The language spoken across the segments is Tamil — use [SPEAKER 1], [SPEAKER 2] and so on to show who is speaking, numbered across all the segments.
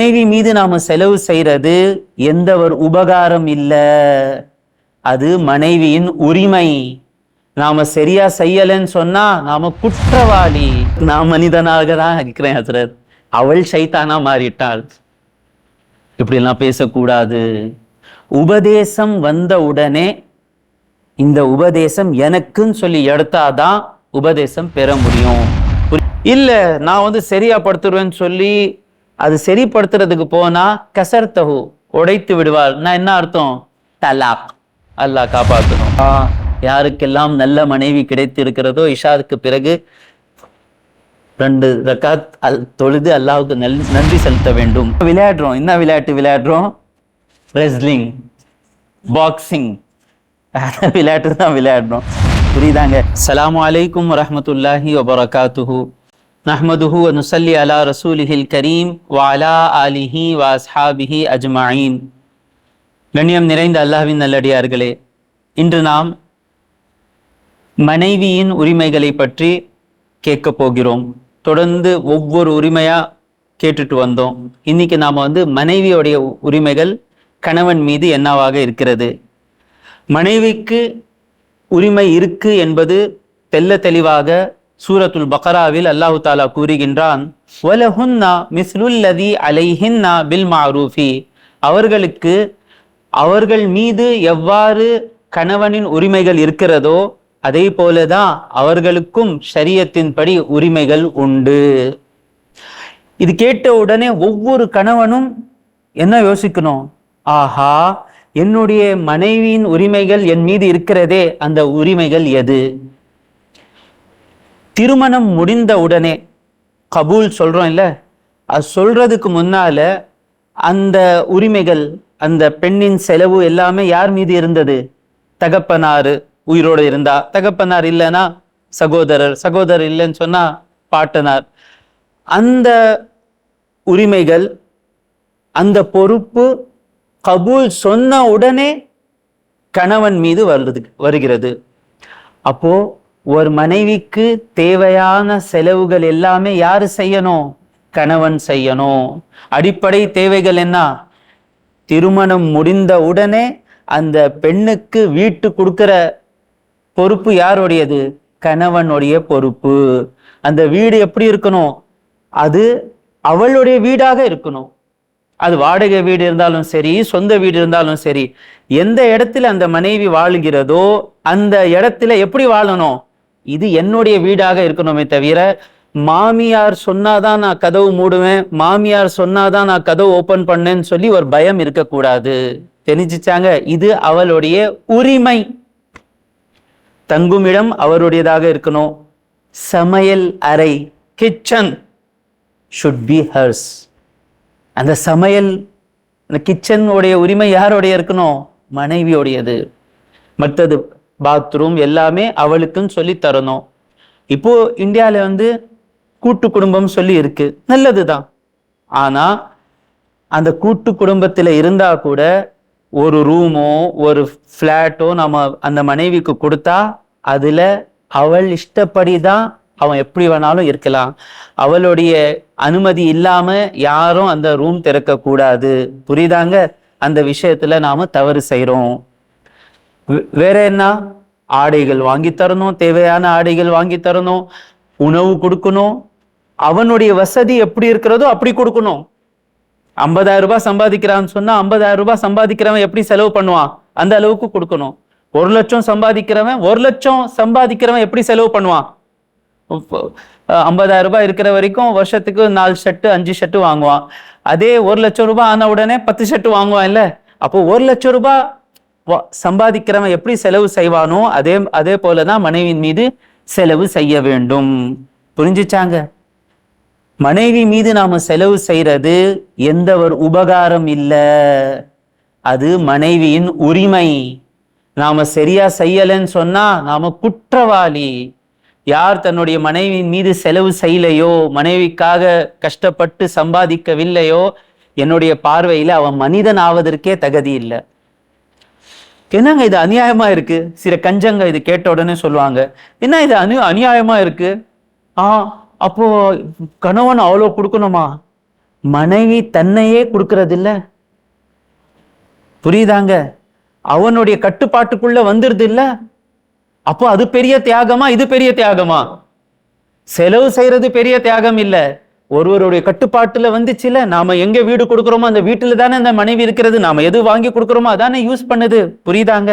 [SPEAKER 1] மனைவி மீது நாம செலவு செய்யறது எந்த ஒரு உபகாரம் இல்ல. அது மனைவியின் உரிமை. நாம சரியா செய்யலைன்னு சொன்னா நாம குற்றவாளி. நான் மனிதனாக தான் இருக்கிறேன் ஹசரத். அவள் சைத்தானா மாறிட்டாள். இப்படிலாம் பேசக்கூடாது. உபதேசம் வந்த உடனே இந்த உபதேசம் எனக்குன்னு சொல்லி எடுத்தாதான் உபதேசம் பெற முடியும். இல்ல நான் வந்து சரியா படுத்துருவேன்னு சொல்லி அது சரிப்படுத்துறதுக்கு போனா கசர்த்தகு உடைத்து விடுவாள். நான் என்ன அர்த்தம்? தலாக். அல்லாஹ் காப்பாற்றணும் யாருக்கெல்லாம் நல்ல மனைவி கிடைத்து இருக்கிறதோ இஷாவுக்கு பிறகு ரெண்டு ரக்காத் அல் தொழுது அல்லாவுக்கு நல் நன்றி செலுத்த வேண்டும். விளையாடுறோம். என்ன விளையாட்டு விளையாடுறோம்? ரெஸ்லிங் பாக்ஸிங் விளையாட்டு தான் விளையாடுறோம். புரியுதாங்க? அலாம் அலைக்கும் வரமத்துல்லாஹி வபரகாத்துஹூ. நஹ்மதுஹு நுசல்லி அலா ரசூலிஹில் கரீம் வாலா அலிஹி ஆலிஹி அஜ்மாயின் கண்ணியம் நிறைந்த அல்லாஹ்வின் நல்லடியார்களே இன்று நாம் மனைவியின் உரிமைகளை பற்றி கேட்க போகிறோம். தொடர்ந்து ஒவ்வொரு உரிமையா கேட்டுட்டு வந்தோம். இன்னைக்கு நாம் வந்து மனைவியோடைய உரிமைகள் கணவன் மீது என்னவாக இருக்கிறது? மனைவிக்கு உரிமை இருக்கு என்பது தெல்ல தெளிவாக சூரத்துல் பக்ராவில் அல்லாஹு தாலா கூறுகின்றான் வலஹுன்னா மிஸ்லுல்லதி அலைஹின்னா பில் மாரூஃபி அவர்களுக்கு அவர்கள் மீது எவ்வாறு கணவனின் உரிமைகள் இருக்கிறதோ அதே போலதான் அவர்களுக்கும் ஷரியத்தின்படி உரிமைகள் உண்டு. இது கேட்ட உடனே ஒவ்வொரு கணவனும் என்ன யோசிக்கணும்? ஆஹா என்னுடைய மனைவியின் உரிமைகள் என் மீது இருக்கிறதே அந்த உரிமைகள் எது? திருமணம் முடிந்த உடனே கபூல் சொல்கிறோம் இல்லை அது சொல்கிறதுக்கு முன்னால அந்த உரிமைகள் அந்த பெண்ணின் செலவு எல்லாமே யார் மீது இருந்தது? தகப்பனார் உயிரோடு இருந்தா தகப்பனார் இல்லைன்னா சகோதரர் சகோதரர் இல்லைன்னு சொன்னால் பாட்டனார். அந்த உரிமைகள் அந்த பொறுப்பு கபூல் சொன்ன உடனே கணவன் மீது வருது வருகிறது. அப்போது ஒரு மனைவிக்கு தேவையான செலவுகள் எல்லாமே யாரு செய்யணும்? கணவன் செய்யணும். அடிப்படை தேவைகள் என்ன? திருமணம் முடிந்த உடனே அந்த பெண்ணுக்கு வீட்டு கொடுக்கிற பொறுப்பு யாருடையது? கணவனுடைய பொறுப்பு. அந்த வீடு எப்படி இருக்கணும்? அது அவளுடைய வீடாக இருக்கணும். அது வாடகை வீடு இருந்தாலும் சரி சொந்த வீடு இருந்தாலும் சரி எந்த இடத்துல அந்த மனைவி வாழுகிறதோ அந்த இடத்துல எப்படி வாழணும்? இது என்னுடைய வீடாக இருக்கணுமே தவிர மாமியார் சொன்னாதான் நான் கதவு மூடுவேன் மாமியார் சொன்னாதான் நான் கதவு ஓபன் பண்ணேன்னு சொல்லி ஒரு பயம் இருக்கக்கூடாது. தெரிஞ்சிச்சாங்க? இது அவளுடைய உரிமை. தங்குமிடம் அவருடையதாக இருக்கணும். சமையல் அறை கிச்சன் ஷுட் பி ஹர்ஸ் அந்த சமையல் அந்த கிச்சனுடைய உரிமை யாருடைய இருக்கணும்? மனைவியோடையது. மற்றது பாத்ரூம் எல்லாமே அவளுக்குன்னு சொல்லி தரணும். இப்போ இந்தியாவில் வந்து கூட்டு குடும்பம் சொல்லி இருக்கு. நல்லதுதான். ஆனா அந்த கூட்டு குடும்பத்தில் இருந்தா கூட ஒரு ரூமோ ஒரு ஃப்ளாட்டோ நம்ம அந்த மனைவிக்கு கொடுத்தா அதுல அவள் இஷ்டப்படி தான் அவன் எப்படி வேணாலும் இருக்கலாம். அவளுடைய அனுமதி இல்லாம யாரும் அந்த ரூம் திறக்க கூடாது புரியுதாங்க? அந்த விஷயத்துல நாம தவறு செய்கிறோம் வேற என்ன? ஆடைகள் வாங்கி தரணும் தேவையான ஆடைகள் வாங்கி தரணும் உணவு கொடுக்கணும். அவனுடைய வசதி எப்படி இருக்கிறதோ அப்படி கொடுக்கணும். ஐம்பதாயிரம் ரூபாய் சம்பாதிக்கிறான்னு சொன்னா ஐம்பதாயிரம் ரூபாய் சம்பாதிக்கிறவன் எப்படி செலவு பண்ணுவான்? அந்த அளவுக்கு கொடுக்கணும். ஒரு லட்சம் சம்பாதிக்கிறவன் ஒரு லட்சம் சம்பாதிக்கிறவன் எப்படி செலவு பண்ணுவான்? ஐம்பதாயிரம் ரூபாய் இருக்கிற வரைக்கும் வருஷத்துக்கு நாலு ஷர்ட்டு அஞ்சு ஷர்ட்டு வாங்குவான். அதே ஒரு லட்சம் ரூபாய் ஆன உடனே பத்து ஷர்ட்டு வாங்குவான் இல்ல அப்போ ஒரு லட்சம் ரூபாய் சம்பாதிக்கிறவன் எப்படி செலவு செய்வானோ அதே அதே போலதான் மனைவியின் மீது செலவு செய்ய வேண்டும். புரிஞ்சுச்சாங்க? மனைவி மீது நாம செலவு செய்யறது எந்த ஒரு உபகாரம் இல்லை. அது மனைவியின் உரிமை. நாம சரியா செய்யலைன்னு சொன்னா நாம குற்றவாளி. யார் தன்னுடைய மனைவியின் மீது செலவு செய்யலையோ மனைவிக்காக கஷ்டப்பட்டு சம்பாதிக்கவில்லையோ என்னுடைய பார்வையில அவன் மனிதன் ஆவதற்கே தகுதி இல்லை. என்னங்க இது அநியாயமா இருக்கு? சில கஞ்சங்க இது கேட்ட உடனே சொல்லுவாங்க. என்ன இது அனு அநியாயமா இருக்கு? ஆ அப்போ கணவன் அவ்வளோ கொடுக்கணுமா? மனைவி தன்னையே கொடுக்கறது புரியுதாங்க? அவனுடைய கட்டுப்பாட்டுக்குள்ள வந்துருது இல்லை அப்போ அது பெரிய தியாகமா? இது பெரிய தியாகமா? செலவு செய்யறது பெரிய தியாகம் இல்லை. ஒருவருடைய கட்டுப்பாட்டுல வந்துச்சுல நாம எங்க வீடு கொடுக்குறோமோ அந்த வீட்டுல தானே அந்த மனைவி இருக்கிறது நாம எது வாங்கி கொடுக்குறோமோ அதானே யூஸ் பண்ணுது. புரியுதாங்க?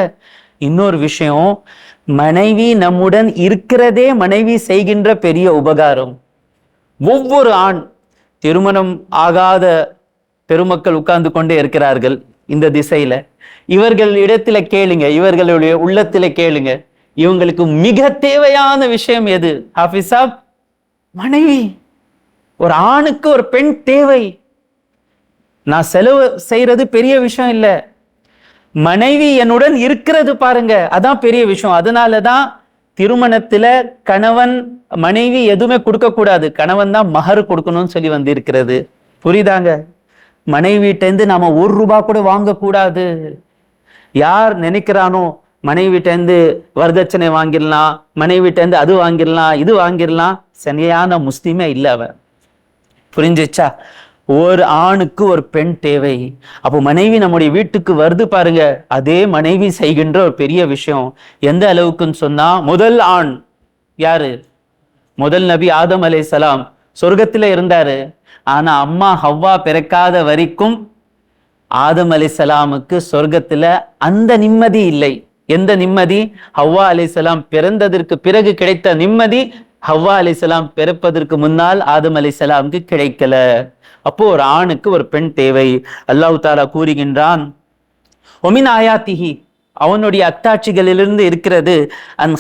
[SPEAKER 1] இன்னொரு விஷயம் மனைவி நம்முடன் இருக்கிறதே மனைவி செய்கின்ற பெரிய உபகாரம். ஒவ்வொரு ஆண் திருமணம் ஆகாத பெருமக்கள் உட்கார்ந்து கொண்டே இருக்கிறார்கள் இந்த திசையில. இவர்கள் இடத்துல கேளுங்க இவர்களுடைய உள்ளத்துல கேளுங்க. இவங்களுக்கு மிக தேவையான விஷயம் எது? ஹாஃபிஸ் மனைவி. ஒரு ஆணுக்கு ஒரு பெண் தேவை. நான் செலவு செய்யறது பெரிய விஷயம் இல்லை. மனைவி என்னுடன் இருக்கிறது பாருங்க அதான் பெரிய விஷயம். அதனாலதான் திருமணத்துல கணவன் மனைவி எதுவுமே கொடுக்க கூடாது. கணவன் தான் மகர் கொடுக்கணும்னு சொல்லி வந்து இருக்கிறது புரியுதாங்க? மனைவிட்டேருந்து நாம ஒரு ரூபா கூட வாங்கக்கூடாது யார் நினைக்கிறானோ மனைவிட்டேருந்து வரதட்சணை வாங்கிடலாம் மனைவிட்டேருந்து அது வாங்கிடலாம் இது வாங்கிடலாம். சரியான முஸ்லீமே இல்லை அவன். புரிஞ்சிச்சா? ஒரு ஆணுக்கு ஒரு பெண் தேவை. அப்போ மனைவி நம்முடைய வீட்டுக்கு வருது பாருங்க. அதே மனைவி செய்கின்ற ஒரு பெரிய விஷயம். எந்த அளவுக்குன்னு சொன்னா முதல் ஆண் யாரு? முதல் நபி ஆதம் அலை சலாம். சொர்க்கத்துல இருந்தாரு. ஆனா அம்மா ஹவ்வா பிறக்காத வரைக்கும் ஆதம் அலை சலாமுக்கு சொர்க்கத்துல அந்த நிம்மதி இல்லை. எந்த நிம்மதி? ஹவ்வா அலைஹிஸ்ஸலாம் பிறந்ததற்கு பிறகு கிடைத்த நிம்மதி ஹவ்வா அலைஹிஸ்ஸலாம் பிறப்பதற்கு முன்னால் ஆதம் அலைஹிஸ்ஸலாமுக்கு கிடைக்கல. அப்போ ஒரு ஆணுக்கு ஒரு பெண் தேவை. அல்லாஹு தாலா கூறுகின்றான் ஒமின் ஆயாத்திஹி. அவனுடைய அத்தாட்சிகளிலிருந்து இருக்கிறது அன்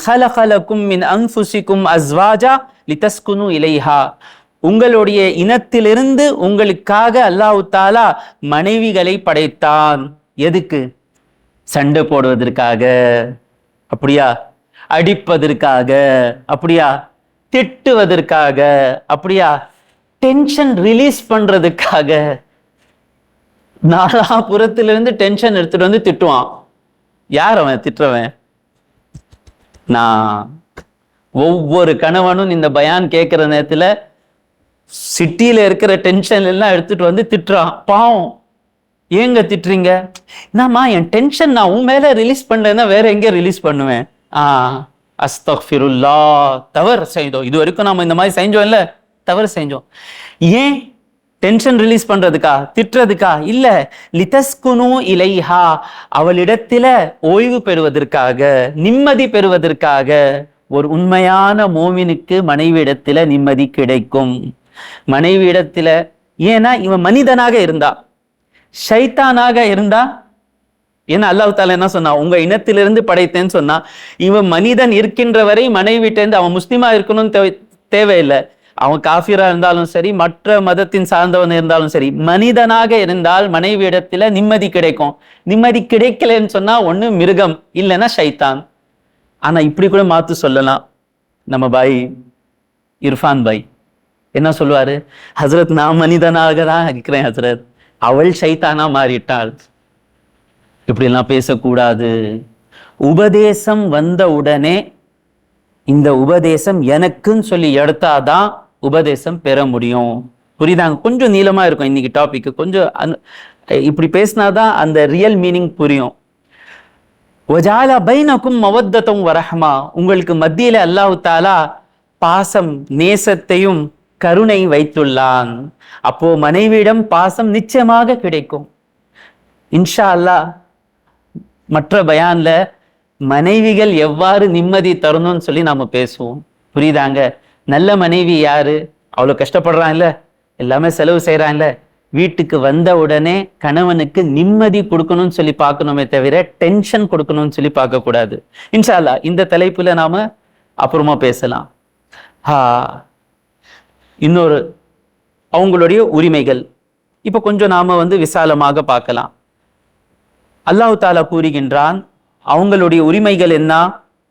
[SPEAKER 1] மின் அன்ஃபுசிக்கும் அஸ்வாஜா லிதஸ்குனு இலைஹா. உங்களுடைய இனத்திலிருந்து உங்களுக்காக அல்லாஹு தாலா மனைவிகளை படைத்தான். எதுக்கு? சண்டை போடுவதற்காக. அப்படியா? அடிப்பதற்காக. அப்படியா? திட்டுவதற்காக அப்படியா? டென்ஷன் ரிலீஸ் பண்றதுக்காக. நாலாபுறத்துல இருந்து டென்ஷன் எடுத்துட்டு வந்து திட்டுவான். யார் அவன்? திட்டுறவன்? நான். ஒவ்வொரு கணவனும் இந்த பயான் கேட்கிற நேரத்துல சிட்டியில இருக்கிற டென்ஷன் எல்லாம் எடுத்துட்டு வந்து திட்டுறான். பாவம். ஏங்க திட்டுறீங்க? என்னம்மா என் டென்ஷன் நான் உன் மேல ரிலீஸ் பண்ணலன்னா வேற எங்க ரிலீஸ் பண்ணுவேன்? ஆ. அஸ்தஃபிருல்லா தவறு செய்தோம். இது வரைக்கும் நம்ம இந்த மாதிரி செஞ்சோம் இல்லை? தவறு செஞ்சோம். ஏன் டென்ஷன் ரிலீஸ் பண்றதுக்கா? திட்டுறதுக்கா? இல்ல லிதஸ்குனு இலைஹா அவளிடத்தில் ஓய்வு பெறுவதற்காக நிம்மதி பெறுவதற்காக ஒரு உண்மையான மோமினுக்கு மனைவி இடத்துல நிம்மதி கிடைக்கும். மனைவி இடத்துல ஏன்னா இவன் மனிதனாக இருந்தா ஷைத்தானாக இருந்தா ஏன்னா அல்லாஹ் தாலா என்ன சொன்னா உங்க இனத்திலிருந்து படைத்தேன்னு சொன்னா இவன் மனிதன் இருக்கின்ற வரை மனைவிட்டேருந்து அவன் முஸ்லீமா இருக்கணும்னு தேவை தேவையில்லை. அவன் காஃபிரா இருந்தாலும் சரி மற்ற மதத்தின் சார்ந்தவன் இருந்தாலும் சரி மனிதனாக இருந்தால் மனைவி இடத்துல நிம்மதி கிடைக்கும். நிம்மதி கிடைக்கலன்னு சொன்னா ஒண்ணு மிருகம் இல்லைன்னா ஷைத்தான். ஆனா இப்படி கூட மாத்து சொல்லலாம். நம்ம பாய் இர்ஃபான் பாய் என்ன சொல்லுவாரு? ஹசரத் நான் மனிதனாக தான் இருக்கிறேன் ஹசரத். அவள் ஷைத்தானா மாறிட்டாள். இப்படிலாம் பேசக்கூடாது. உபதேசம் வந்த உடனே இந்த உபதேசம் எனக்குன்னு சொல்லி எடுத்தாதான் உபதேசம் பெற முடியும். புரியுதாங்க கொஞ்சம் நீளமா இருக்கும் இன்னைக்கு டாபிக் கொஞ்சம் அந்த- இப்படி பேசினாதான் அந்த ரியல் மீனிங் புரியும். ஒஜால பைனக்கும் மவத்தத்தும் வரஹமா. உங்களுக்கு மத்தியில அல்லாஹுத்தாலா பாசம் நேசத்தையும் கருணை வைத்துள்ளான். அப்போ மனைவியிடம் பாசம் நிச்சயமாக கிடைக்கும். இன்ஷா அல்லாஹ் மற்ற பயான்ல மனைவிகள் எவ்வாறு நிம்மதி தரணும்னு சொல்லி நாம பேசுவோம். புரியுதாங்க? நல்ல மனைவி யாரு? அவ்வளோ கஷ்டப்படுறாங்கல்ல எல்லாமே செலவு செய்கிறான்ல வீட்டுக்கு வந்த உடனே கணவனுக்கு நிம்மதி கொடுக்கணும்னு சொல்லி பார்க்கணுமே தவிர டென்ஷன் கொடுக்கணும்னு சொல்லி பார்க்கக்கூடாது. இன்ஷால்லா இந்த தலைப்புல நாம அப்புறமா பேசலாம். ஹா இன்னொரு அவங்களுடைய உரிமைகள். இப்போ கொஞ்சம் நாம வந்து விசாலமாக பார்க்கலாம். அல்லாஹு தாலா கூறுகின்றான் அவங்களுடைய உரிமைகள் என்ன?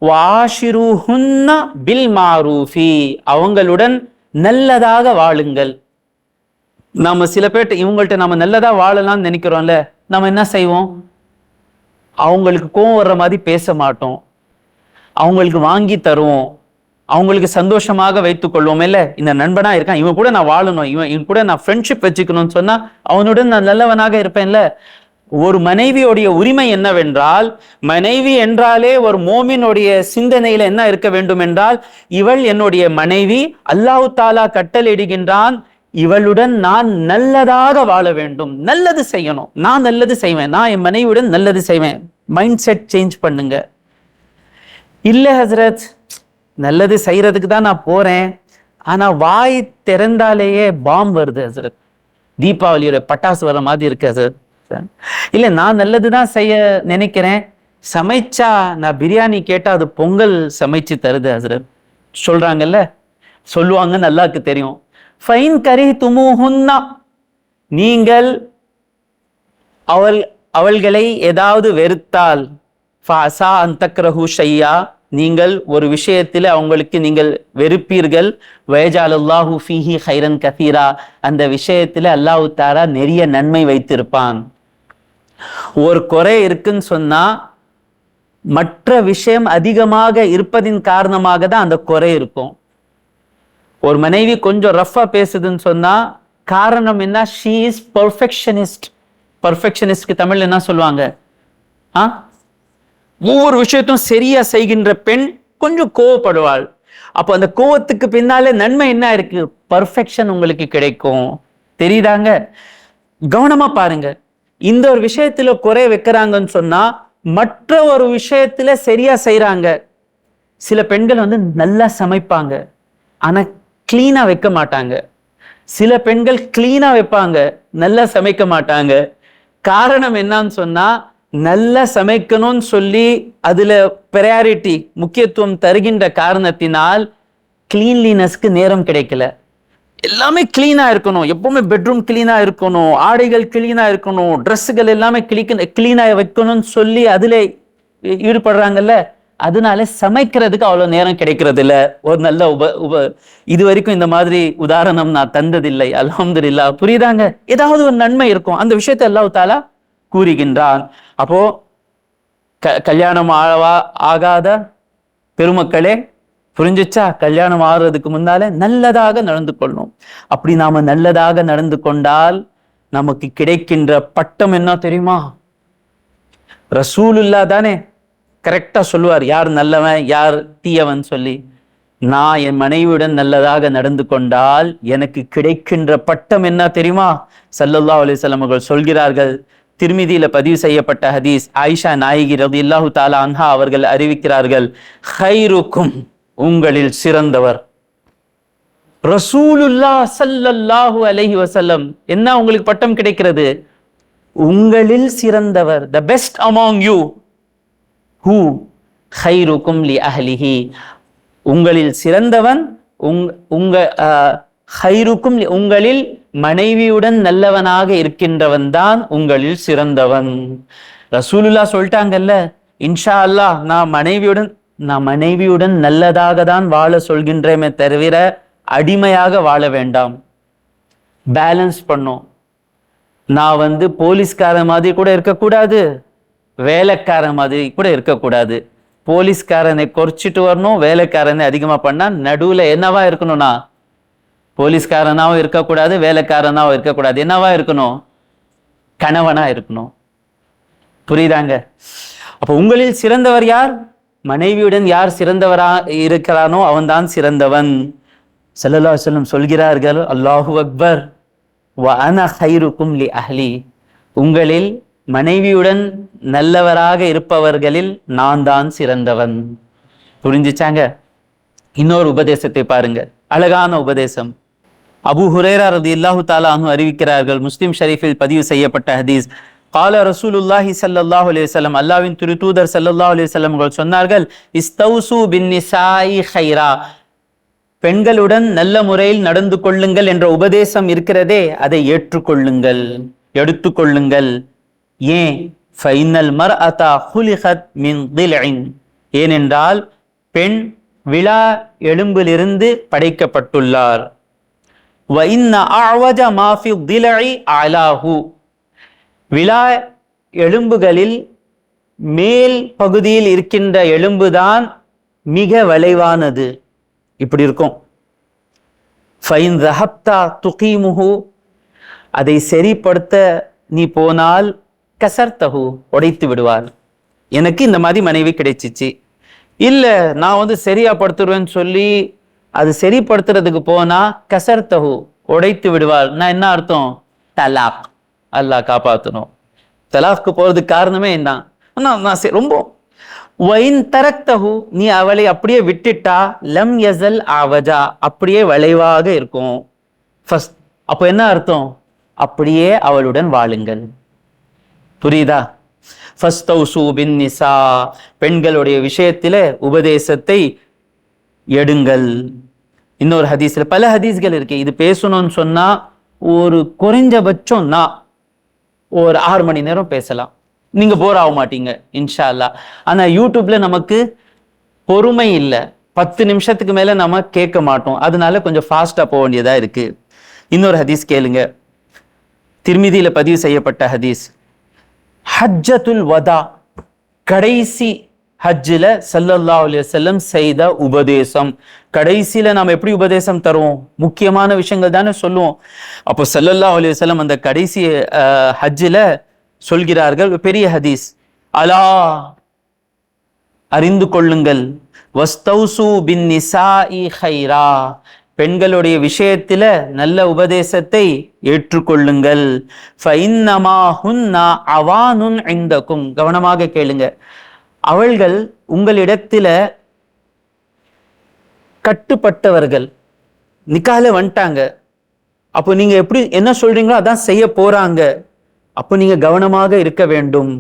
[SPEAKER 1] வாஷிருஹுன்ன பில் மாரூஃபி அவங்களுடன் நல்லதாக வாழுங்கள். நம்ம சில பேர்ட்ட இவங்கள்ட்ட நம்ம நல்லதா வாழலாம்னு நினைக்கிறோம்ல நம்ம என்ன செய்வோம்? அவங்களுக்கு கோவம் வர்ற மாதிரி பேச மாட்டோம். அவங்களுக்கு வாங்கி தருவோம். அவங்களுக்கு சந்தோஷமாக வைத்துக் கொள்வோம். இல்ல இந்த நண்பனா இருக்கான் இவன் கூட நான் வாழணும் இவன் இவன் கூட நான் ஃப்ரெண்ட்ஷிப் வச்சுக்கணும்னு சொன்னா அவனுடன் நான் நல்லவனாக இருப்பேன்ல. ஒரு மனைவியோடைய உரிமை என்னவென்றால் மனைவி என்றாலே ஒரு மோமினுடைய சிந்தனையில என்ன இருக்க வேண்டும் என்றால் இவள் என்னுடைய மனைவி அல்லாஹு தாலா கட்டளையிடுகின்றான் இவளுடன் நான் நல்லதாக வாழ வேண்டும். நல்லது செய்யணும். நான் நல்லது செய்வேன். நான் என் மனைவியுடன் நல்லது செய்வேன். மைண்ட் செட் சேஞ்ச் பண்ணுங்க. இல்லை ஹசரத் நல்லது செய்யறதுக்கு தான் நான் போறேன். ஆனா வாய் திறந்தாலேயே பாம் வருது ஹசரத். தீபாவளியோட பட்டாசு வர மாதிரி இருக்கு ஹசரத். இல்லை நான் நல்லது தான் செய்ய நினைக்கிறேன். சமைச்சா நான் பிரியாணி கேட்டால் அது பொங்கல் சமைச்சு தருது ஹசரத். சொல்கிறாங்கல்ல சொல்லுவாங்க நல்லாக்கு தெரியும். ஃபைன் கரி துமுஹுன்னா நீங்கள் அவள் அவள்களை ஏதாவது வெறுத்தால் ஃபாசா அந்தக்ரஹு ஷையா நீங்கள் ஒரு விஷயத்தில் அவங்களுக்கு நீங்கள் வெறுப்பீர்கள். வயஜாலுல்லாஹு ஃபீஹி ஹைரன் கதீரா அந்த விஷயத்தில் அல்லாஹு தாரா நிறைய நன்மை வைத்திருப்பான். ஒரு குறை இருக்குன்னு சொன்னா மற்ற விஷயம் அதிகமாக இருப்பதின் காரணமாக தான் அந்த குறை இருக்கும். ஒரு மனைவி கொஞ்சம் ரஃபா பேசுதுன்னு சொன்னா காரணம் என்ன? ஷீ இஸ் பர்ஃபெக்ஷனிஸ்ட் பர்ஃபெக்ஷனிஸ்ட்க்கு தமிழ்ல என்ன சொல்லுவாங்க? ஆ? ஒவ்வொரு விஷயத்தையும் சரியா செய்கின்ற பெண் கொஞ்சம் கோவப்படுவாள். அப்போ அந்த கோவத்துக்கு பின்னாலே நன்மை என்ன இருக்கு? பர்ஃபெக்ஷன் உங்களுக்கு கிடைக்கும். தெரியுதாங்க? கவனமா பாருங்க. இந்த ஒரு விஷயத்துல குறை வைக்கிறாங்கன்னு சொன்னா மற்ற ஒரு விஷயத்துல சரியா செய்கிறாங்க சில பெண்கள் வந்து நல்லா சமைப்பாங்க. ஆனா கிளீனா வைக்க மாட்டாங்க. சில பெண்கள் கிளீனா வைப்பாங்க. நல்லா சமைக்க மாட்டாங்க. காரணம் என்னன்னு சொன்னா நல்லா சமைக்கணும்னு சொல்லி அதுல ப்ரையாரிட்டி முக்கியத்துவம் தருகின்ற காரணத்தினால் கிளீன்லினஸ்க்கு நேரம் கிடைக்கல. எல்லாமே கிளீனாக இருக்கணும். எப்பவுமே பெட்ரூம் கிளீனாக இருக்கணும். ஆடைகள் கிளீனாக இருக்கணும். ட்ரெஸ்ஸுகள் எல்லாமே கிளீக்க கிளீனாக வைக்கணும்னு சொல்லி அதில் ஈடுபடுறாங்கல்ல அதனால சமைக்கிறதுக்கு அவ்வளோ நேரம் கிடைக்கிறது இல்லை ஒரு நல்ல உப உப இது வரைக்கும் இந்த மாதிரி உதாரணம் நான் தந்ததில்லை. அல்ஹம்துலில்லாஹ் புரியுதாங்க? ஏதாவது ஒரு நன்மை இருக்கும். அந்த விஷயத்தை எல்லா தாலா கூறுகின்றான். அப்போ க கல்யாணம் ஆவா ஆகாத பெருமக்களே புரிஞ்சுச்சா? கல்யாணம் ஆகுறதுக்கு முன்னாலே நல்லதாக நடந்து கொள்ளணும். அப்படி நாம நல்லதாக நடந்து கொண்டால் நமக்கு கிடைக்கின்ற பட்டம் என்ன தெரியுமா? ரசூலுல்லா தானே. கரெக்டா சொல்லுவார். யார் நல்லவன் யார் தீயவன் சொல்லி. நான் என் மனைவியுடன் நல்லதாக நடந்து கொண்டால் எனக்கு கிடைக்கின்ற பட்டம் என்ன தெரியுமா? சல்லல்லா அலைஹி அவர்கள் சொல்கிறார்கள். திருமிதியில பதிவு செய்யப்பட்ட ஹதீஸ் ஆயிஷா நாயகி ரலியல்லாஹு தாலா அன்ஹா அவர்கள் அறிவிக்கிறார்கள். ஹைருக்கும் உங்களில் சிறந்தவர். ரசூலுல்லா சல்லல்லாஹு அலஹி வசல்லம் என்ன உங்களுக்கு பட்டம் கிடைக்கிறது? உங்களில் சிறந்தவர் the best among you who ஹைருக்கும் லி அஹ்லிஹி. உங்களில் சிறந்தவன் உங் உங்க அஹ், ஹைருக்கும் உங்களில் மனைவியுடன் நல்லவனாக இருக்கின்றவன் தான் உங்களில் சிறந்தவன். ரசூலுல்லா சொல்லிட்டாங்கல்ல இன்ஷா அல்லாஹ் நான் மனைவியுடன் நான் மனைவியுடன் நல்லதாக தான் வாழ சொல்கின்றேமே தவிர அடிமையாக வாழ வேண்டாம். பேலன்ஸ் பண்ணும். நான் வந்து போலீஸ்காரன் மாதிரி கூட இருக்கக்கூடாது. வேலைக்காரன் மாதிரி கூட இருக்கக்கூடாது. போலீஸ்காரனை குறைச்சிட்டு வரணும் வேலைக்காரனை அதிகமாக பண்ணால் நடுவில் என்னவா இருக்கணும்னா? போலீஸ்காரனாகவும் இருக்கக்கூடாது வேலைக்காரனாகவும் இருக்கக்கூடாது. என்னவா இருக்கணும்? கணவனாக இருக்கணும். புரியுதாங்க? அப்போ உங்களில் சிறந்தவர் யார்? மனைவியுடன் யார் சிறந்தவரா இருக்கிறானோ அவன்தான் சிறந்தவன். ஸல்லல்லாஹு அலைஹி சொல்கிறார்கள் அல்லாஹு அக்பர் வ அன ஹைருக்கும் லி அஹ்லி. உங்களில் மனைவியுடன் நல்லவராக இருப்பவர்களில் நான் தான் சிறந்தவன். புரிஞ்சிச்சாங்க? இன்னொரு உபதேசத்தை பாருங்க அழகான உபதேசம். அபு ஹுரேரா ரதி இல்லாஹு அன்ஹு அறிவிக்கிறார்கள் முஸ்லிம் ஷரீஃபில் பதிவு செய்யப்பட்ட ஹதீஸ் கால ரசூலுல்லாஹி சல்லாஹ் அலிவசல்லம் அல்லாவின் திரு தூதர் சல்லாஹ் அலிவசல்லம் அவர்கள் சொன்னார்கள் இஸ்தௌசு பின் நிசாயி ஹைரா பெண்களுடன் நல்ல முறையில் நடந்து கொள்ளுங்கள் என்ற உபதேசம் இருக்கிறதே அதை ஏற்றுக்கொள்ளுங்கள் எடுத்துக்கொள்ளுங்கள் ஏன் ஃபைனல் மர் அதா ஹுலிஹத் மின் ஏனென்றால் பெண் விழா எலும்பிலிருந்து படைக்கப்பட்டுள்ளார் விழா எலும்புகளில் மேல் பகுதியில் இருக்கின்ற எலும்புதான் மிக வளைவானது. இப்படி இருக்கும். ஃபைன் ரஹப்தா துகிமுகு அதை சரிப்படுத்த நீ போனால் கசர்த்தஹு உடைத்து விடுவார். எனக்கு இந்த மாதிரி மனைவி கிடைச்சிச்சு. இல்லை நான் வந்து சரியா படுத்துருவேன்னு சொல்லி அது சரிப்படுத்துறதுக்கு போனா கசர்த்தகு உடைத்து விடுவார். நான் என்ன அர்த்தம்? தலாக். அல்லாஹ் காப்பாற்றணும் தலாஃப்க்கு போகிறதுக்கு காரணமே என்ன நான் நான் சரி- ரொம்ப வைன் தரக்தஹு நீ அவளை அப்படியே விட்டுட்டா லம் யசல் ஆவஜா அப்படியே வளைவாக இருக்கும் ஃபஸ்ட் அப்போ என்ன அர்த்தம்? அப்படியே அவளுடன் வாழுங்கள் புரியுதா? ஃபஸ்தௌசு பின் நிசா பெண்களுடைய விஷயத்தில் உபதேசத்தை எடுங்கள் இன்னொரு ஹதீஸ்ல பல ஹதீஸ்கள் இருக்கு. இது பேசணும்னு சொன்னால் ஒரு குறைஞ்சபட்சம் நான் ஒரு ஆறு மணி நேரம் பேசலாம். நீங்க போர் ஆக மாட்டீங்க இன்ஷா அல்லாஹ் ஆனா யூடியூப்ல நமக்கு பொறுமை இல்லை. பத்து நிமிஷத்துக்கு மேல நம்ம கேட்க மாட்டோம். அதனால கொஞ்சம் ஃபாஸ்டா போக வேண்டியதா இருக்கு. இன்னொரு ஹதீஸ் கேளுங்க. திருமிதியில பதிவு செய்யப்பட்ட ஹதீஸ். ஹஜ்ஜத்துல் வதா கடைசி ஹஜ்ஜில் சல்லல்லா அலைஹி செல்லம் செய்த உபதேசம். கடைசியில நாம் எப்படி உபதேசம் தருவோம்? முக்கியமான விஷயங்கள் தானே சொல்லுவோம். அப்போ சல்லல்லா அலைஹி செல்லம் அந்த கடைசி ஹஜ்ஜில் சொல்கிறார்கள் பெரிய ஹதீஸ். அலா அறிந்து கொள்ளுங்கள். வஸ்தௌசு பின் இ ஹைரா பெண்களுடைய விஷயத்துல நல்ல உபதேசத்தை ஏற்றுக்கொள்ளுங்கள். ஃபைன்னமா ஹுன்னா அவானுன் இந்தக்கும் கவனமாக கேளுங்க. அவள்கள் உங்களிடத்தில் கட்டுப்பட்டவர்கள். நிக்கால வந்துட்டாங்க அப்போ நீங்கள் எப்படி என்ன சொல்கிறீங்களோ அதான் செய்ய போகிறாங்க அப்போ நீங்கள் கவனமாக இருக்க வேண்டும்.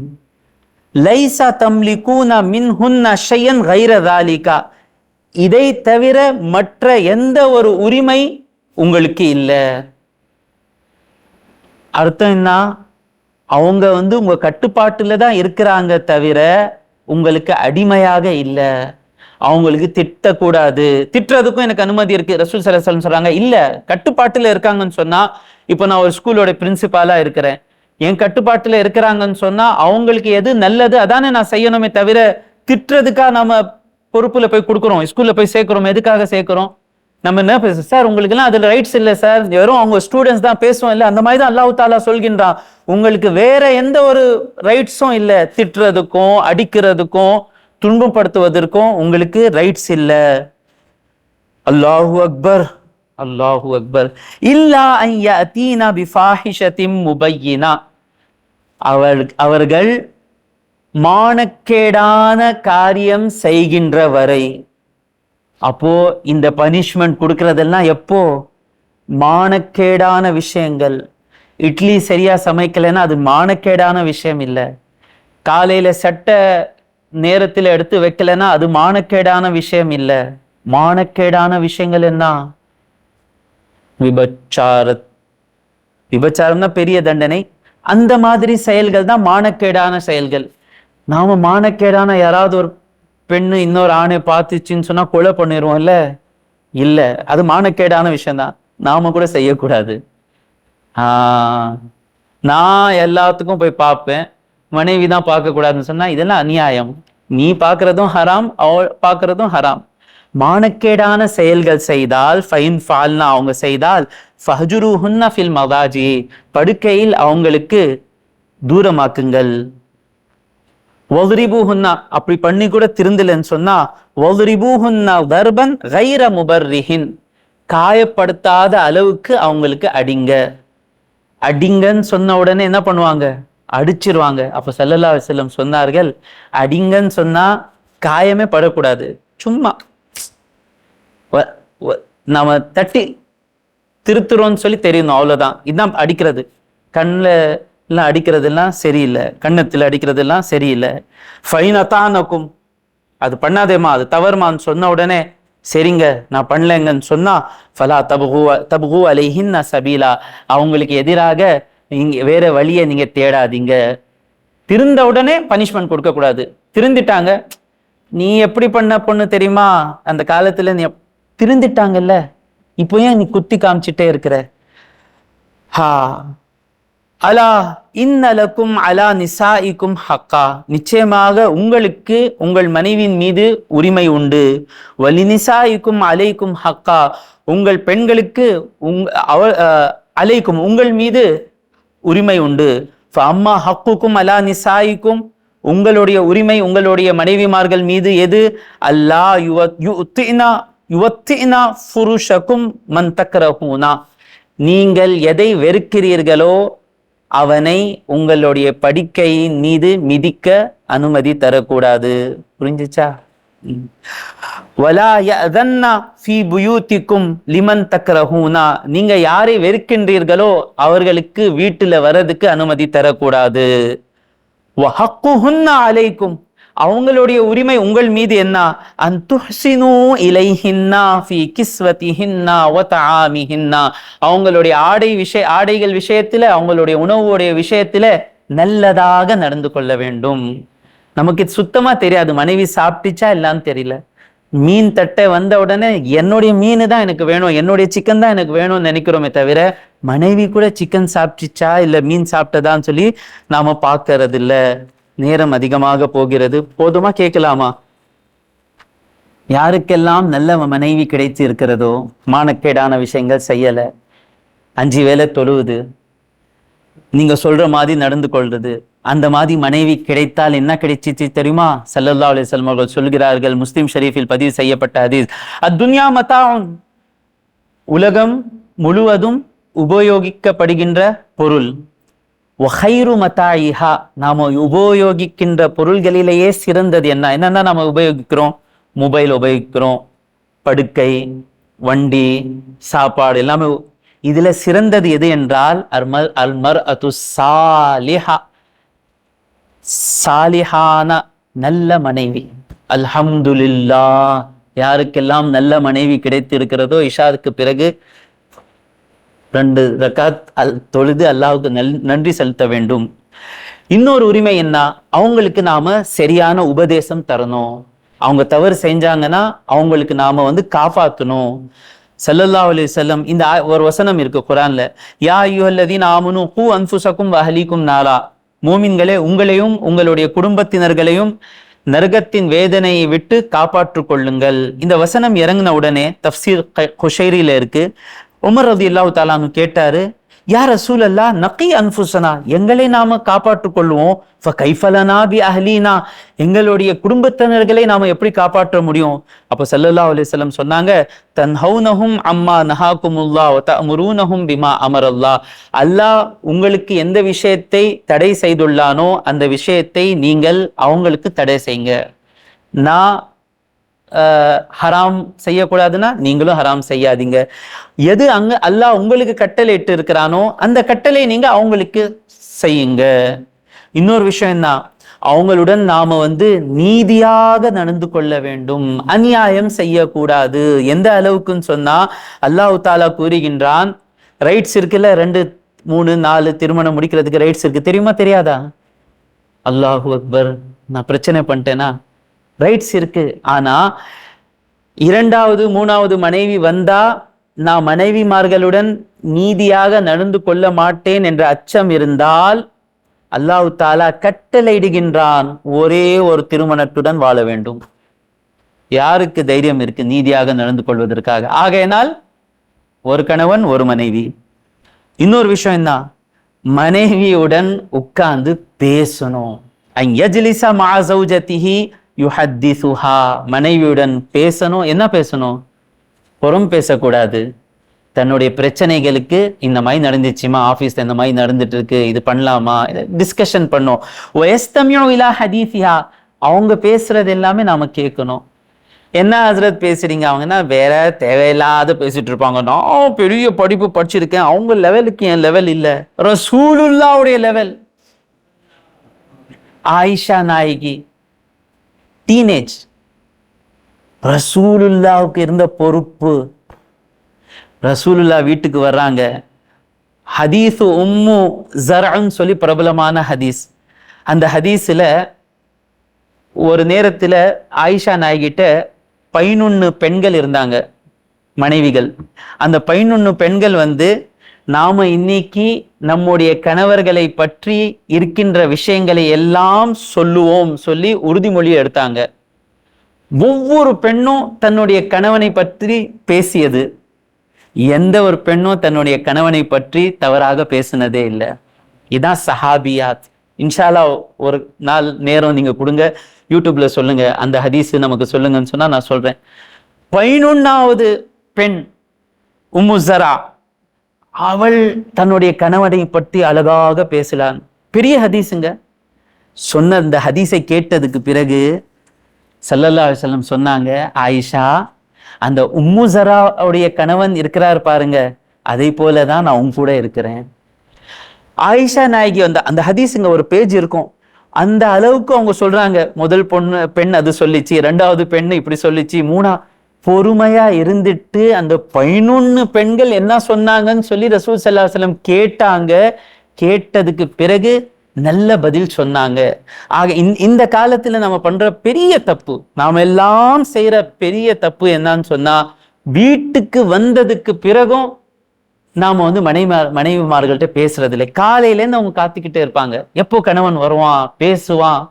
[SPEAKER 1] லைசா தம்லிகூன மின்ஹுன்ன ஷையன் கைர தாலிகா. இதை தவிர மற்ற எந்த ஒரு உரிமை உங்களுக்கு இல்லை. அர்த்தம் என்ன? அவங்க வந்து உங்கள் கட்டுப்பாட்டில் தான் இருக்கிறாங்க தவிர உங்களுக்கு அடிமையாக இல்லை. அவங்களுக்கு திட்டக்கூடாது. திட்டுறதுக்கும் எனக்கு அனுமதி இருக்கு. ரசூல் சலசலம் சொல்றாங்க இல்ல கட்டுப்பாட்டுல இருக்காங்கன்னு சொன்னா இப்போ நான் ஒரு ஸ்கூலோட பிரின்சிபாலா இருக்கிறேன். என் கட்டுப்பாட்டுல இருக்கிறாங்கன்னு சொன்னா அவங்களுக்கு எது நல்லது அதானே நான் செய்யணுமே தவிர திட்டுறதுக்காக நம்ம பொறுப்புல போய் கொடுக்குறோம் ஸ்கூல்ல போய் சேர்க்கிறோம் எதுக்காக சேர்க்கிறோம்? நம்ம என்ன பேசுவோம் சார் உங்களுக்குலாம் அதில் ரைட்ஸ் இல்லை சார். வெறும் அவங்க ஸ்டூடெண்ட்ஸ் தான் பேசுவோம் இல்லை அந்த மாதிரி தான் அல்லாஹ் தாலா சொல்கின்றான். உங்களுக்கு வேற எந்த ஒரு ரைட்ஸும் இல்லை. திட்டுறதுக்கும் அடிக்கிறதுக்கும் துன்பப்படுத்துவதற்கும் உங்களுக்கு ரைட்ஸ் இல்லை. அல்லாஹு அக்பர். அல்லாஹு அக்பர். இல்லா ஐயா தீனா பிஃபாஹிஷத்திம் முபையினா. அவர் அவர்கள் மானக்கேடான காரியம் செய்கின்ற வரை அப்போ இந்த பனிஷ்மெண்ட் கொடுக்கறதெல்லாம் எப்போ? மானக்கேடான விஷயங்கள். இட்லி சரியா சமைக்கலைன்னா அது மானக்கேடான விஷயம் இல்லை. காலையில சட்டை நேரத்தில் எடுத்து வைக்கலைன்னா அது மானக்கேடான விஷயம் இல்லை. மானக்கேடான விஷயங்கள் என்ன? விபச்சார விபச்சாரம்னா பெரிய தண்டனை. அந்த மாதிரி செயல்கள் தான் மானக்கேடான செயல்கள். நாம மானக்கேடான யாராவது ஒரு பெண்ணு இன்னொரு ஆணை பார்த்துச்சுன்னு சொன்னா கொலை பண்ணிடுவோம்ல இல்ல. அது மானக்கேடான விஷயம்தான். நாம கூட செய்யக்கூடாது. நான் எல்லாத்துக்கும் போய் பார்ப்பேன். மனைவி தான் பார்க்க கூடாதுன்னு சொன்னா இதெல்லாம் அநியாயம். நீ பார்க்கறதும் ஹராம் அவள் பார்க்கறதும் ஹராம். மானக்கேடான செயல்கள் செய்தால் ஃபைன் ஃபால்னா அவங்க செய்தால் ஃபஹஜுருஹுன்ன ஃபில் மதாஜி. படுக்கையில் அவங்களுக்கு தூரமாக்குங்கள். ஒதுரிபூஹுன்னா அப்படி பண்ணி கூட திருந்தலன்னு சொன்னா ஒதுரிபூஹுன்னா தர்பன் கைர முபர்ரிஹின். காயப்படுத்தாத அளவுக்கு அவங்களுக்கு அடிங்க. அடிங்கன்னு சொன்ன உடனே என்ன பண்ணுவாங்க? அடிச்சிருவாங்க. அப்ப ஸல்லல்லாஹு செல்லம் சொன்னார்கள் அடிங்கன்னு சொன்னா காயமே படக்கூடாது. சும்மா. வ- நாம தட்டி திருத்துறோம்னு சொல்லி தெரியணும் அவ்வளவுதான். இதுதான் அடிக்கிறது. கண்ணில் எல்லாம் அடிக்கிறதெல்லாம் சரியில்லை. கண்ணத்தில் அடிக்கிறதெல்லாம் சரியில்லை. ஃபைன் அத்தானக்கும். அது பண்ணாதேம்மா அது தவறுமான்னு சொன்ன உடனே சரிங்க நான் பண்ணலைங்கன்னு சொன்னால் ஃபலா தபுகு தபுகு அலைஹின்ன சபீலா. அவங்களுக்கு எதிராக நீங்கள் வேற வழியை நீங்கள் தேடாதீங்க. திருந்த உடனே பனிஷ்மெண்ட் கொடுக்கக்கூடாது. திருந்திட்டாங்க. நீ எப்படி பண்ண பொண்ணு தெரியுமா? அந்த காலத்தில் நீ திருந்திட்டாங்கல்ல. இப்போ ஏன் நீ குத்தி காமிச்சிட்டே இருக்கிற? ஹா. அலா இன்னலக்கும் அலா நிசாயிக்கும் ஹக்கா. நிச்சயமாக உங்களுக்கு உங்கள் மனைவியின் மீது உரிமை உண்டு. வலி நிசாயிக்கும் அலைக்கும் ஹக்கா. உங்கள் பெண்களுக்கு உங் அவ அலைக்கும் உங்கள் மீது உரிமை உண்டு. அம்மா ஹக்குக்கும் அலா நிசாயிக்கும் உங்களுடைய உரிமை உங்களுடைய மனைவிமார்கள் மீது எது? அல்லா யுவத்தினா யுவத்தினா புருஷக்கும் மன் தக்ரஹூனா. நீங்கள் எதை வெறுக்கிறீர்களோ அவனை உங்களுடைய படிக்கையின் மீது மிதிக்க அனுமதி தரக்கூடாது. புரிஞ்சுச்சா? லிமன் தக்ரஹூனா. நீங்க யாரை வெறுக்கின்றீர்களோ அவர்களுக்கு வீட்டுல வர்றதுக்கு அனுமதி தரக்கூடாது. அலைக்கும். அவங்களுடைய உரிமை உங்கள் மீது என்ன? அன் இலைஹின்னா ஃபி கிஸ்வதிஹின்னா வ தஆமிஹின்னா அவங்களுடைய ஆடை விஷய ஆடைகள் விஷயத்துல அவங்களுடைய உணவுடைய விஷயத்துல நல்லதாக நடந்து கொள்ள வேண்டும். நமக்கு இது சுத்தமா தெரியாது. மனைவி சாப்பிட்டுச்சா இல்லான்னு தெரியல. மீன் தட்டை வந்த உடனே என்னுடைய மீன் தான் எனக்கு வேணும். என்னுடைய சிக்கன் தான் எனக்கு வேணும்னு நினைக்கிறோமே தவிர மனைவி கூட சிக்கன் சாப்பிட்டுச்சா? இல்ல மீன் சாப்பிட்டதான்னு சொல்லி நாம பார்க்கறது இல்லை நேரம் அதிகமாக போகிறது. போதுமா கேட்கலாமா? யாருக்கெல்லாம் நல்ல மனைவி கிடைத்து இருக்கிறதோ மானக்கேடான விஷயங்கள் செய்யல அஞ்சு வேலை தொழுவுது நீங்க சொல்ற மாதிரி நடந்து கொள்றது அந்த மாதிரி மனைவி கிடைத்தால் என்ன கிடைச்சிச்சு தெரியுமா? சல்லல்லா அலி அவர்கள் சொல்கிறார்கள் முஸ்லிம் ஷரீஃபில் பதிவு செய்யப்பட்ட ஹதீஸ். அத்துன்யா மத்தாஉன். உலகம் முழுவதும் உபயோகிக்கப்படுகின்ற பொருள். ஒஹைரு மத்தாயிஹா நாம உபயோகிக்கின்ற பொருள்களிலேயே சிறந்தது என்ன? என்னென்ன நாம் உபயோகிக்கிறோம்? மொபைல் உபயோகிக்கிறோம் படுக்கை வண்டி சாப்பாடு எல்லாமே. இதுல சிறந்தது எது என்றால் அல்மர் அல்மர் அது சாலிஹா. சாலிஹான நல்ல மனைவி. அல்ஹம்துலில்லா யாருக்கெல்லாம் நல்ல மனைவி கிடைத்திருக்கிறதோ இஷாவுக்கு பிறகு ரெண்டு ரக்காத் அல் தொழுது அல்லாவுக்கு நல் நன்றி செலுத்த வேண்டும். இன்னொரு உரிமை என்ன? அவங்களுக்கு நாம சரியான உபதேசம் தரணும். அவங்க தவறு செஞ்சாங்கன்னா அவங்களுக்கு நாம வந்து காப்பாத்தணும். ஸல்லல்லாஹு அலி செல்லம் இந்த ஒரு வசனம் இருக்கு குரான்ல. யா அய்யுஹல்லதீன ஆமனு ஹூ அன்புசக்கும் வஹலிக்கும் நாளா. மூமின்களே உங்களையும் உங்களுடைய குடும்பத்தினர்களையும் நரகத்தின் வேதனையை விட்டு காப்பாற்றிக் கொள்ளுங்கள். இந்த வசனம் இறங்கின உடனே தஃப்சீர் குஷைரியில இருக்கு. உமர் ரதி இல்லாவு தாலானு கேட்டாரு யார் ரசூல் அல்லா நக்கி அன்புசனா எங்களை நாம காப்பாற்றிக் கொள்வோம் ஃப கைஃபலனா பி அஹ்லீனா எங்களுடைய குடும்பத்தினர்களை நாம எப்படி காப்பாற்ற முடியும்? அப்ப சல்லல்லா அலிசல்லம் சொன்னாங்க சொன்னாங்க தன்ஹவுனஹும் அம்மா நஹாக்குமுல்லா வ தஅமுரூனஹும் பிமா அமரல்லா அல்லாஹ் உங்களுக்கு எந்த விஷயத்தை தடை செய்துள்ளானோ அந்த விஷயத்தை நீங்கள் அவங்களுக்கு தடை செய்யுங்க நான் ஹராம் செய்யக்கூடாதுன்னா நீங்களும் ஹராம் செய்யாதீங்க. எது அங்க அல்லாஹ் உங்களுக்கு கட்டளை இட்டு இருக்கிறானோ அந்த கட்டளை நீங்க அவங்களுக்கு செய்யுங்க. இன்னொரு விஷயம் என்ன? அவங்களுடன் நாம வந்து நீதியாக நடந்து கொள்ள வேண்டும். அநியாயம் செய்யக்கூடாது. எந்த அளவுக்குன்னு சொன்னா அல்லாஹு தாலா கூறுகின்றான் ரைட்ஸ் இருக்குல்ல ரெண்டு மூணு நாலு திருமணம் முடிக்கிறதுக்கு ரைட்ஸ் இருக்கு தெரியுமா தெரியாதா? அல்லாஹு அக்பர் நான் பிரச்சனை பண்ணிட்டேனா? ரைட்ஸ் இருக்கு. ஆனா இரண்டாவது மூணாவது மனைவி வந்தா நான் மனைவிமார்களுடன் நீதியாக நடந்து கொள்ள மாட்டேன் என்ற அச்சம் இருந்தால் அல்லாஹு தாலா கட்டளையிடுகின்றான் ஒரே ஒரு திருமணத்துடன் வாழ வேண்டும். யாருக்கு தைரியம் இருக்கு நீதியாக நடந்து கொள்வதற்காக? ஆகையினால் ஒரு கணவன் ஒரு மனைவி. இன்னொரு விஷயம் என்ன? மனைவியுடன் உட்கார்ந்து பேசணும். அன் யஜ்லிஸ யுஹத்தி சுஹா மனைவியுடன் பேசணும். என்ன பேசணும்? புறம் பேசக்கூடாது. தன்னுடைய பிரச்சனைகளுக்கு இந்த மாதிரி நடந்துச்சுமா ஆஃபீஸில் இந்த மாதிரி நடந்துட்டு இருக்கு இது பண்ணலாமா? டிஸ்கஷன் பண்ணோம். ஒயஸ்தமியோ இலா ஹதீஃபியா அவங்க பேசுறது எல்லாமே நாம கேட்கணும். என்ன ஹசரத் பேசுறீங்க? அவங்கன்னா வேற தேவையில்லாத பேசிட்டு இருப்பாங்க. நான் பெரிய படிப்பு படிச்சிருக்கேன். அவங்க லெவலுக்கு என் லெவல் இல்லை. ரசூலுல்லாவுடைய லெவல் ஆயிஷா நாயகி டீனேஜ் ரசூலுல்லாவுக்கு இருந்த பொறுப்பு. ரசூலுல்லா வீட்டுக்கு வர்றாங்க. ஹதீஸ் உம்மு ஜரான்னு சொல்லி பிரபலமான ஹதீஸ். அந்த ஹதீஸில் ஒரு நேரத்தில் ஆயிஷா நாய்கிட்ட பதினொன்று பெண்கள் இருந்தாங்க. மனைவிகள். அந்த பதினொன்று பெண்கள் வந்து நாம இன்னைக்கு நம்முடைய கணவர்களை பற்றி இருக்கின்ற விஷயங்களை எல்லாம் சொல்லுவோம் சொல்லி உறுதிமொழி எடுத்தாங்க. ஒவ்வொரு பெண்ணும் தன்னுடைய கணவனை பற்றி பேசியது. எந்த ஒரு பெண்ணும் தன்னுடைய கணவனை பற்றி தவறாக பேசினதே இல்லை. இதான் சஹாபியாத். இன்ஷால்லா ஒரு நாள் நேரம் நீங்க கொடுங்க. யூடியூப்ல சொல்லுங்க. அந்த ஹதீஸு நமக்கு சொல்லுங்கன்னு சொன்னா நான் சொல்றேன். பதினொன்னாவது பெண் உம்முசரா அவள் தன்னுடைய கணவனை பற்றி அழகாக பேசலான் பெரிய ஹதீஸுங்க. சொன்ன அந்த ஹதீஸை கேட்டதுக்கு பிறகு சல்லல்லா செல்லம் சொன்னாங்க ஆயிஷா அந்த உம்முசராவுடைய கணவன் இருக்கிறார் பாருங்க அதே போல தான் நான் உங்க கூட இருக்கிறேன். ஆயிஷா நாயகி அந்த அந்த ஹதீஸுங்க ஒரு பேஜ் இருக்கும். அந்த அளவுக்கு அவங்க சொல்றாங்க முதல் பொண்ணு பெண் அது சொல்லிச்சு ரெண்டாவது பெண் இப்படி சொல்லிச்சு மூணா பொறுமையா இருந்துட்டு அந்த பதினொன்னு பெண்கள் என்ன சொன்னாங்கன்னு சொல்லி ரசூல் ஸல்லல்லாஹு அலைஹி கேட்டாங்க. கேட்டதுக்கு பிறகு நல்ல பதில் சொன்னாங்க. ஆக இந்த- இந்த காலத்துல நம்ம பண்ற பெரிய தப்பு நாம எல்லாம் செய்யற பெரிய தப்பு என்னன்னு சொன்னா வீட்டுக்கு வந்ததுக்கு பிறகும் நாம வந்து மனைவி மனைவிமார்கள்ட்ட பேசுறது இல்லை காலையிலேருந்து அவங்க காத்துக்கிட்டே இருப்பாங்க. எப்போ கணவன் வருவான் பேசுவான்.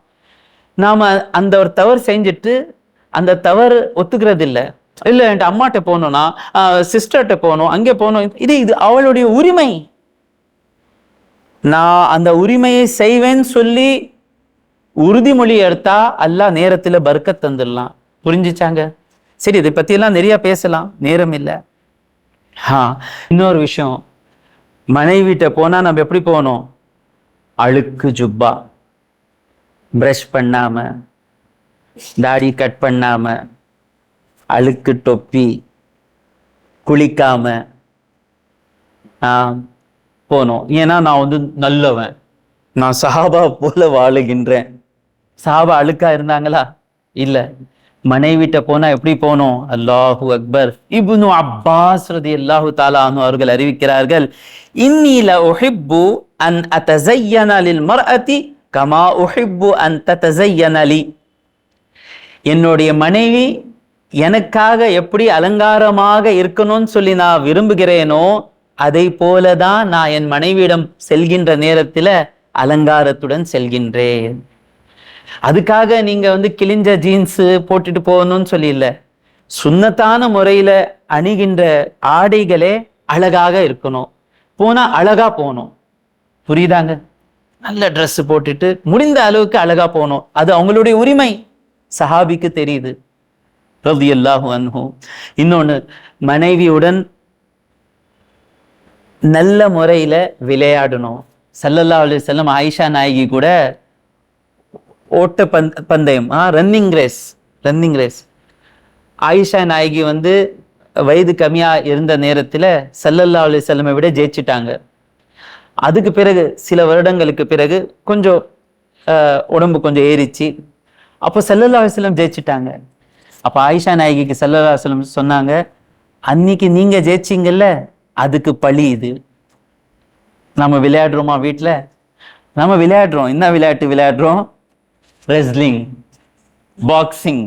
[SPEAKER 1] நாம அந்த ஒரு தவறு செஞ்சுட்டு அந்த தவறு ஒத்துக்கிறது இல்லை இல்லை என்கிட்ட அம்மாட்ட போகணும்னா சிஸ்டர்கிட்ட போகணும் அங்கே போகணும். இது இது அவளுடைய உரிமை. நான் அந்த உரிமையை செய்வேன்னு சொல்லி உறுதிமொழி எடுத்தா எல்லா நேரத்தில் பர்க்க தந்துடலாம். புரிஞ்சுச்சாங்க? சரி இதை பற்றியெல்லாம் நிறையா பேசலாம். நேரம் இல்லை. ஆ இன்னொரு விஷயம். மனைவிட்ட போனால் நம்ம எப்படி போகணும்? அழுக்கு ஜுப்பா. ப்ரஷ் பண்ணாம தாடி கட் பண்ணாம அழுக்கு தொப்பி குளிக்காம போனோம். ஏன்னா நான் வந்து நல்லவன். நான் சாபா போல வாழுகின்றேன். சாபா அழுக்கா இருந்தாங்களா? இல்ல. மனைவிட்ட போனா எப்படி போனோம்? அல்லாஹு அக்பர். இப்னு அப்பாஸ் ரதி அல்லாஹு தாலானு அவர்கள் அறிவிக்கிறார்கள் இன்னில ஒஹிப்பு அன் அத்தஸையன லில் மர்அதி கமா ஒஹிப்பு அன் தத்தசையனலி என்னுடைய மனைவி எனக்காக எப்படி அலங்காரமாக இருக்கணும்னு சொல்லி நான் விரும்புகிறேனோ அதை போல தான் நான் என் மனைவியிடம் செல்கின்ற நேரத்தில் அலங்காரத்துடன் செல்கின்றேன். அதுக்காக நீங்க வந்து கிழிஞ்ச ஜீன்ஸ் போட்டுட்டு போகணும்னு சொல்லி இல்லை சுண்ணத்தான முறையில அணிகின்ற ஆடைகளே அழகாக இருக்கணும். போனா அழகா போகணும். புரியுதாங்க? நல்ல ட்ரெஸ் போட்டுட்டு முடிந்த அளவுக்கு அழகா போகணும். அது அவங்களுடைய உரிமை. சஹாபிக்கு தெரியுது. ரலியல்லாஹு அன்ஹு. இன்னொன்னு மனைவியுடன் நல்ல முறையில் விளையாடணும். சல்லல்லா அலி செல்லம் ஆயிஷா நாயகி கூட ஓட்ட பந்த பந்தயம். ஆ running race running race Ayesha நாயகி வந்து வயது கம்மியாக இருந்த நேரத்தில் சல்லல்லா அலி செல்லமை விட ஜெயிச்சிட்டாங்க. அதுக்கு பிறகு சில வருடங்களுக்கு பிறகு கொஞ்சம் அஹ், உடம்பு கொஞ்சம் ஏறிச்சு. அப்போ ஸல்லல்லாஹு அலைஹி வஸல்லம் ஜெயிச்சிட்டாங்க. அப்போ ஆயிஷா நாயகிக்கு செல்லல்லா அலைஹி சொன்னாங்க அன்னைக்கு நீங்கள் ஜெயிச்சிங்கல்ல அதுக்கு பழி இது. நம்ம விளையாடுறோமா வீட்டில் நம்ம விளையாடுறோம். என்ன விளையாட்டு விளையாடுறோம்? ரெஸ்லிங் பாக்ஸிங்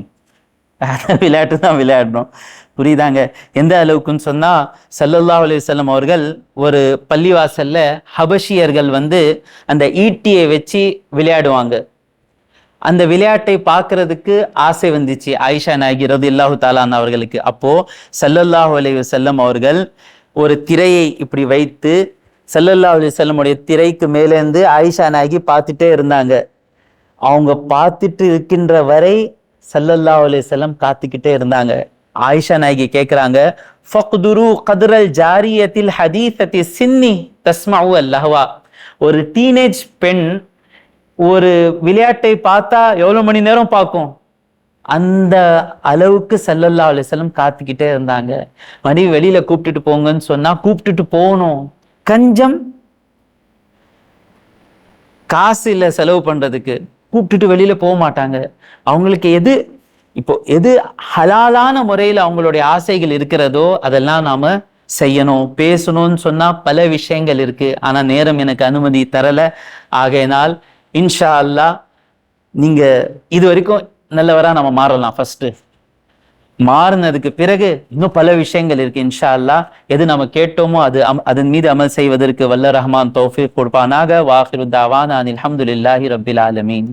[SPEAKER 1] விளையாட்டு தான் விளையாடுறோம். புரியுதாங்க? எந்த அளவுக்குன்னு சொன்னால் சல்லல்லா அலைஹி அவர்கள் ஒரு பள்ளிவாசலில் ஹபஷியர்கள் வந்து அந்த ஈட்டியை வச்சு விளையாடுவாங்க. அந்த விளையாட்டை பார்க்கறதுக்கு ஆசை வந்துச்சு. ஆயிஷா நாயகி இல்லாஹு தாலான் அவர்களுக்கு. அப்போ சல்லல்லாஹு அலைஹி செல்லம் அவர்கள் ஒரு திரையை இப்படி வைத்து ஸல்லல்லாஹு அலி செல்லமுடைய திரைக்கு மேலேருந்து ஆயிஷா நாயகி பார்த்துட்டே இருந்தாங்க. அவங்க பார்த்துட்டு இருக்கின்ற வரை சல்லல்லா அலி செல்லம் காத்துக்கிட்டே இருந்தாங்க. ஆயிஷா நாயகி கேட்குறாங்க ஃபக்துரு கதுரல் ஜாரியத்தில் ஹதீசத்தி சின்னி தஸ்மாவு அல்லஹவா ஒரு டீனேஜ் பெண் ஒரு விளையாட்டை பார்த்தா எவ்வளவு மணி நேரம் பார்க்கும்? அந்த அளவுக்கு செல்லல்லா அலைஹி காத்துக்கிட்டே இருந்தாங்க. மணி வெளியில கூப்பிட்டுட்டு போங்கன்னு சொன்னா கூப்பிட்டுட்டு போகணும். கஞ்சம் காசு இல்லை செலவு பண்றதுக்கு. கூப்பிட்டுட்டு வெளியில போக மாட்டாங்க. அவங்களுக்கு எது இப்போ எது ஹலாலான முறையில் அவங்களுடைய ஆசைகள் இருக்கிறதோ அதெல்லாம் நாம செய்யணும். பேசணும்னு சொன்னா பல விஷயங்கள் இருக்கு. ஆனா நேரம் எனக்கு அனுமதி தரல. ஆகையினால் இன்ஷா அல்லாஹ் நீங்கள் இது வரைக்கும் நல்லவராக நம்ம மாறலாம் ஃபஸ்ட்டு மாறினதுக்கு பிறகு இன்னும் பல விஷயங்கள் இருக்கு இன்ஷா அல்லா எது நம்ம கேட்டோமோ அது அம்- அதன் மீது அமல் செய்வதற்கு வல்ல ரஹ்மான் தோஃபி கொடுப்பானாக. வாஹிரு அனில் அஹமதுல்லாஹி ரபில் ஆலமீன்.